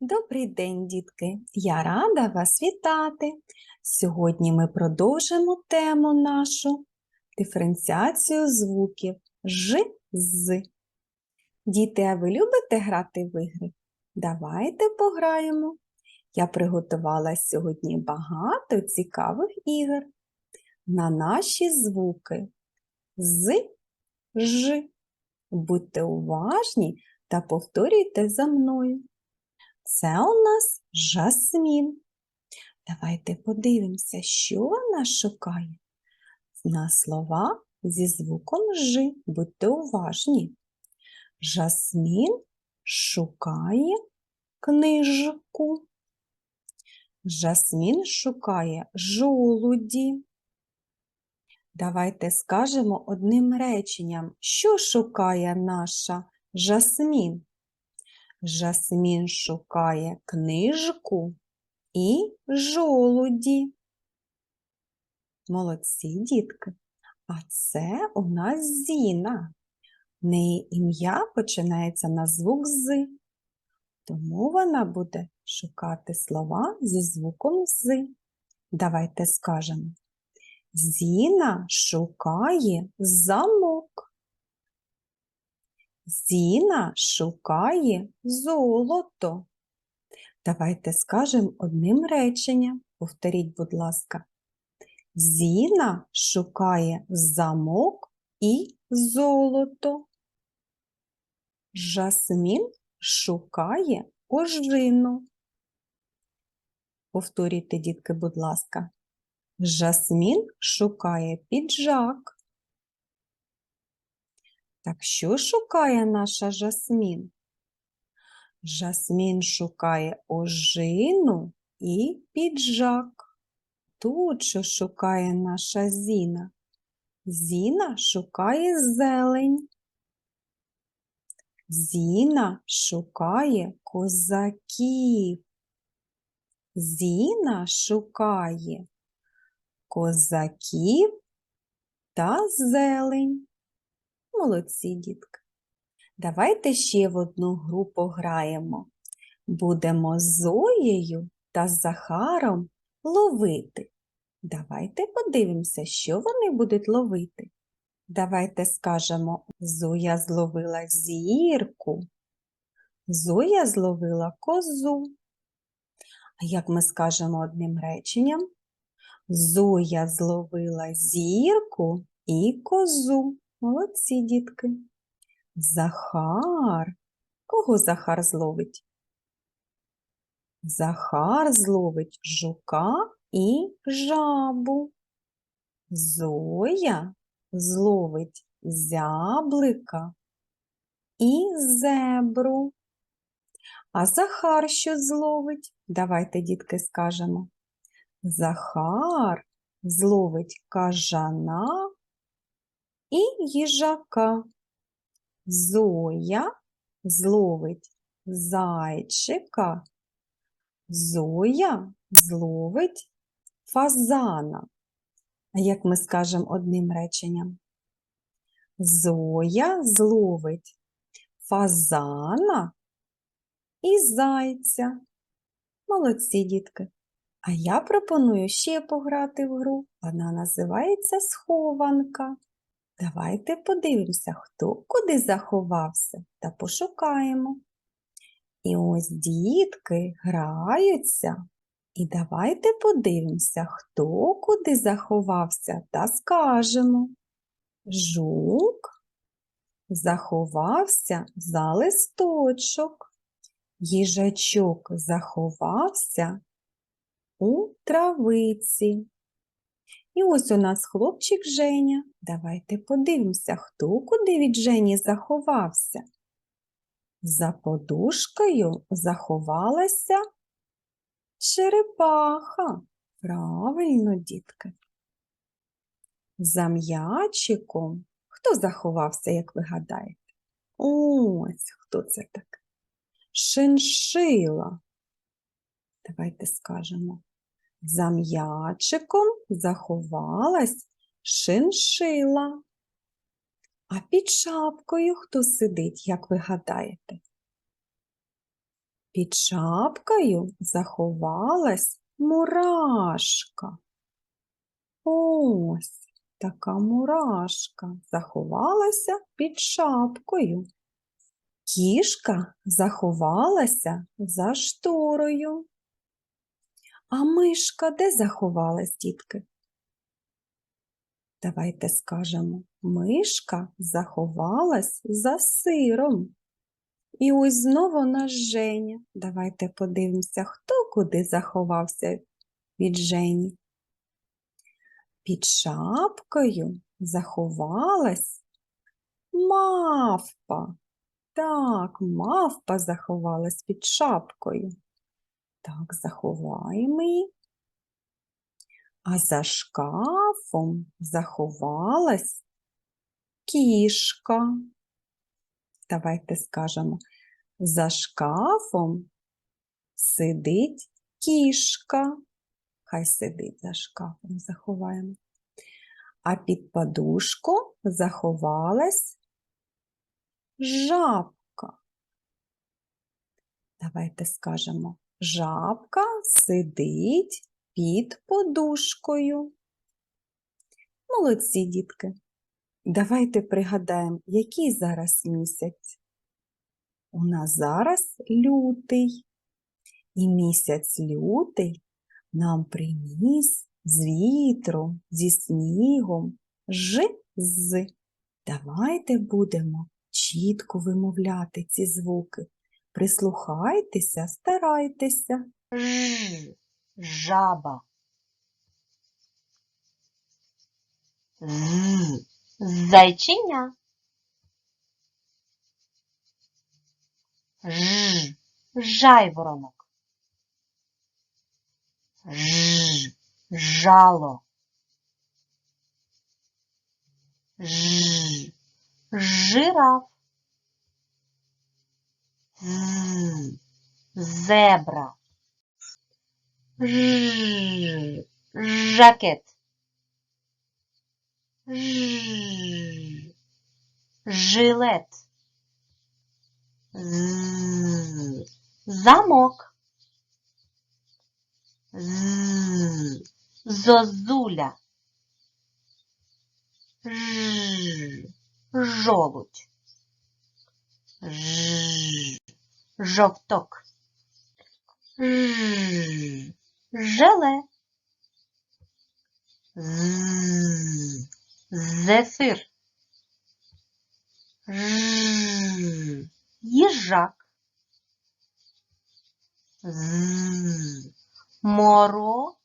Добрий день, дітки! Я рада вас вітати. Сьогодні ми продовжимо тему нашу диференціацію звуків ж з. Діти, а ви любите грати в ігри? Давайте пограємо. Я приготувала сьогодні багато цікавих ігор на наші звуки з ж. Будьте уважні та повторюйте за мною. Це у нас жасмін. Давайте подивимося, що вона шукає. На слова зі звуком Ж. Будьте уважні. Жасмін шукає книжку. Жасмін шукає жолуді. Давайте скажемо одним реченням, що шукає наша жасмін. Жасмін шукає книжку і жолуді. Молодці, дітки. А це у нас Зіна. В неї ім'я починається на звук з, тому вона буде шукати слова зі звуком з. Давайте скажемо. Зіна шукає замок. Зіна шукає золото. Давайте скажемо одним реченням. Повторіть, будь ласка. Зіна шукає замок і золото. Жасмін шукає ожину. Повторюйте, дітки, будь ласка. Жасмін шукає піджак. Так що шукає наша жасмін? Жасмін шукає ожину і піджак. Тут що шукає наша Зіна? Зіна шукає зелень. Зіна шукає козаків. Зіна шукає козаків та зелень. Молодці, дітки. Давайте ще в одну гру пограємо. Будемо з Зоєю та Захаром ловити. Давайте подивимося, що вони будуть ловити. Давайте скажемо, Зоя зловила зірку. Зоя зловила козу. А як ми скажемо одним реченням? Зоя зловила зірку і козу. Молодці, дітки. Захар. Кого Захар зловить? Захар зловить жука і жабу. Зоя зловить зяблика і зебру. А Захар що зловить? Давайте, дітки, скажемо. Захар зловить кажана і їжака. Зоя зловить зайчика. Зоя зловить фазана. А як ми скажемо одним реченням? Зоя зловить фазана і зайця. Молодці, дітки. А я пропоную ще пограти в гру. Вона називається схованка. Давайте подивимося, хто куди заховався, та пошукаємо. І ось дітки граються. І давайте подивимося, хто куди заховався, та скажемо. Жук заховався за листочок. Їжачок заховався у травиці. І ось у нас хлопчик Женя. Давайте подивимося, хто куди від Жені заховався. За подушкою заховалася черепаха. Правильно, дітки. За м'ячиком. Хто заховався, як ви гадаєте? Ось хто це так? Шиншила. Давайте скажемо. За м'ячиком заховалась шиншила. А під шапкою хто сидить, як ви гадаєте? Під шапкою заховалась мурашка. Ось така мурашка заховалася під шапкою. Кішка заховалася за шторою. А мишка де заховалась, дітки? Давайте скажемо, мишка заховалась за сиром. І ось знову наш Женя. Давайте подивимося, хто куди заховався від Жені. Під шапкою заховалась мавпа. Так, мавпа заховалась під шапкою. Так, заховаємо її. А за шкафом заховалась кішка. Давайте скажемо, за шкафом сидить кішка. Хай сидить за шкафом, заховаємо. А під подушку заховалась жабка. Давайте скажемо, жабка сидить під подушкою. Молодці, дітки. Давайте пригадаємо, який зараз місяць. У нас зараз лютий. І місяць лютий нам приніс з вітром, зі снігом, ж з. Давайте будемо чітко вимовляти ці звуки. Прислухайтеся, старайтеся. Ж, жаба. З, зайчиня. Ж, жайворонок. Ж, жало. Ж, жираф. Зебра. Жакет. Жилет. З, замок. Зозуля. Ж, жолудь. Ж, жовток. Ж, желе. З, зефир. Ж, їжак. З, морозиво.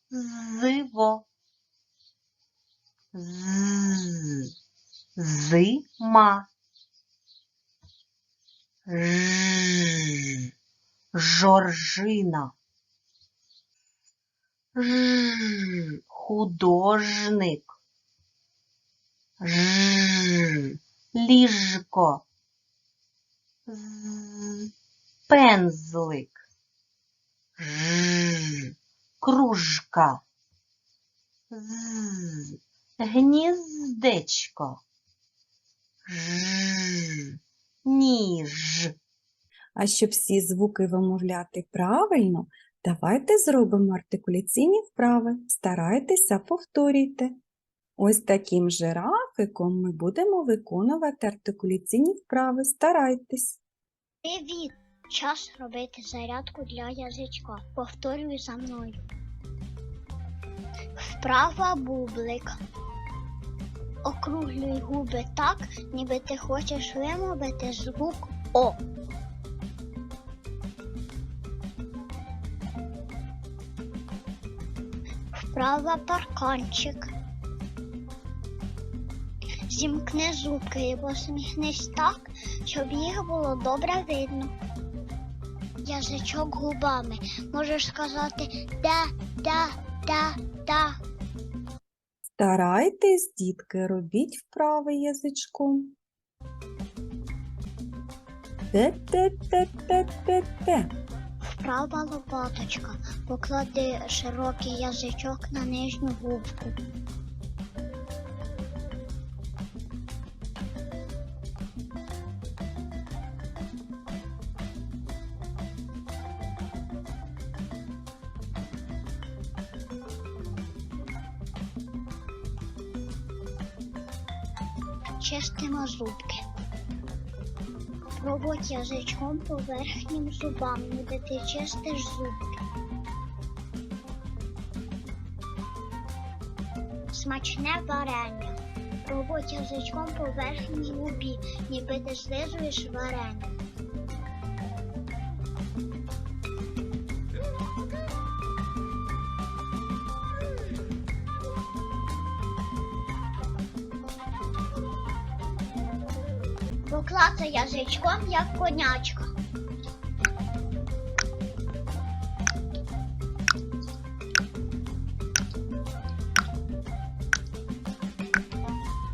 З, зима. Ж, жоржина. Ж, художник. Ж, ліжко. З, пензлик. Ж, кружка. З, гніздечко. Ж, ніж. А щоб всі звуки вимовляти правильно, давайте зробимо артикуляційні вправи. Старайтеся, повторюйте. Ось таким же рафиком ми будемо виконувати артикуляційні вправи. Старайтесь. Привіт! Час робити зарядку для язичка. Повторюй за мною. Вправа бублик. Округлюй губи так, ніби ти хочеш вимовити звук О. Вправа парканчик. Зімкни зубки і посміхнись так, щоб їх було добре видно. Язичок губами. Можеш сказати да, да, да, да. Старайтесь, дітки, робіть вправи язичком. Те-те-те-те-те-те. Права лопаточка. Поклади широкий язичок на нижню губку. Чистимо зубки. Проводь язичком по верхнім зубам, ніби ти чистиш зубки. Смачне варення. Проводь язичком по верхній губі, ніби ти слизуєш варення. Поклацай язичком, як конячка.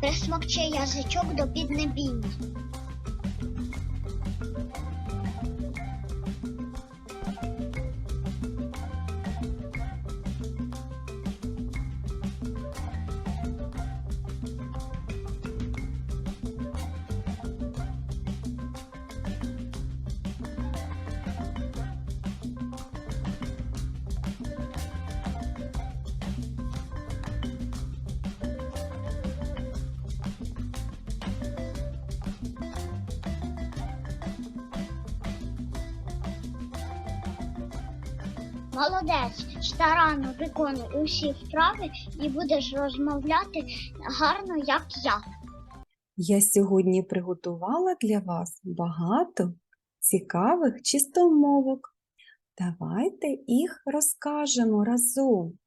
Присмокчи язичок до піднебіння. Молодець, старанно виконуй усі вправи і будеш розмовляти гарно, як я. Я сьогодні приготувала для вас багато цікавих чистомовок. Давайте їх розкажемо разом.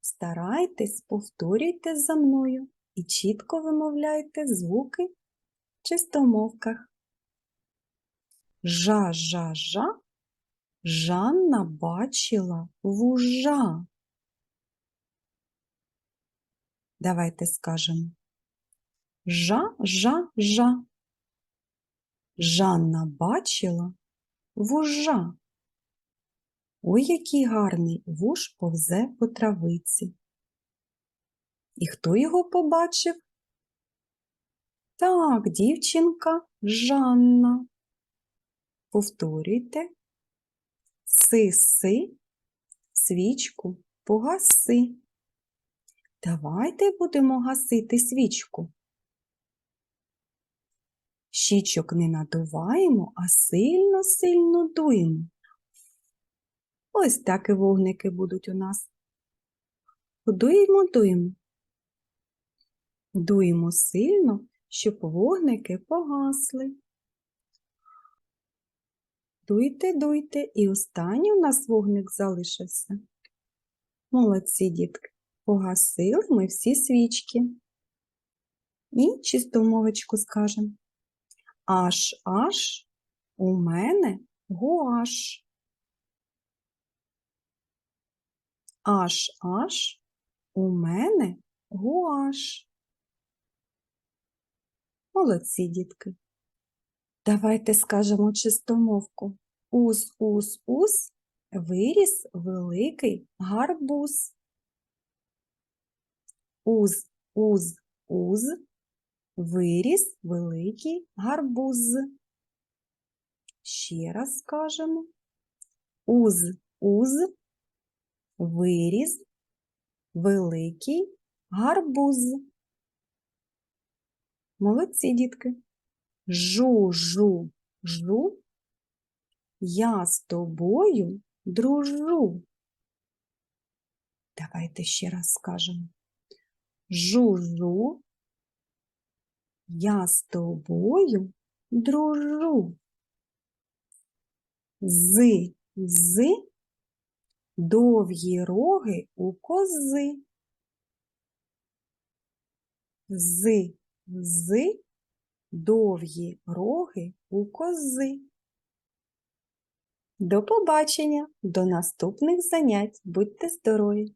Старайтесь, повторюйте за мною і чітко вимовляйте звуки в чистомовках. Жа-жа-жа, Жанна бачила вужа. Давайте скажемо. Жа-жа-жа. Жанна бачила вужа. Ой, який гарний вуж повзе по травиці. І хто його побачив? Так, дівчинка Жанна. Повторюйте. Си-си, свічку погаси. Давайте будемо гасити свічку. Щічок не надуваємо, а сильно-сильно дуємо. Ось так і вогники будуть у нас. Дуємо, дуємо. Дуємо сильно, щоб вогники погасли. Дуйте, дуйте, і останній у нас вогник залишився. Молодці, дітки, погасили ми всі свічки. І чисту мовочку скажемо. Аж аж у мене гуаш. Аж аж у мене гуаш. Молодці, дітки. Давайте скажемо чистомовку. Уз, уз, уз виріс великий гарбуз. Уз, уз, уз виріс великий гарбуз. Ще раз скажемо. Уз, уз виріс великий гарбуз. Молодці, дітки. Жу, жу, я з тобою дружу. Давайте ще раз скажемо. Жу, жу, я з тобою дружу. З, з, довгі роги у кози. З, з, довгі роги у кози. До побачення, до наступних занять. Будьте здорові!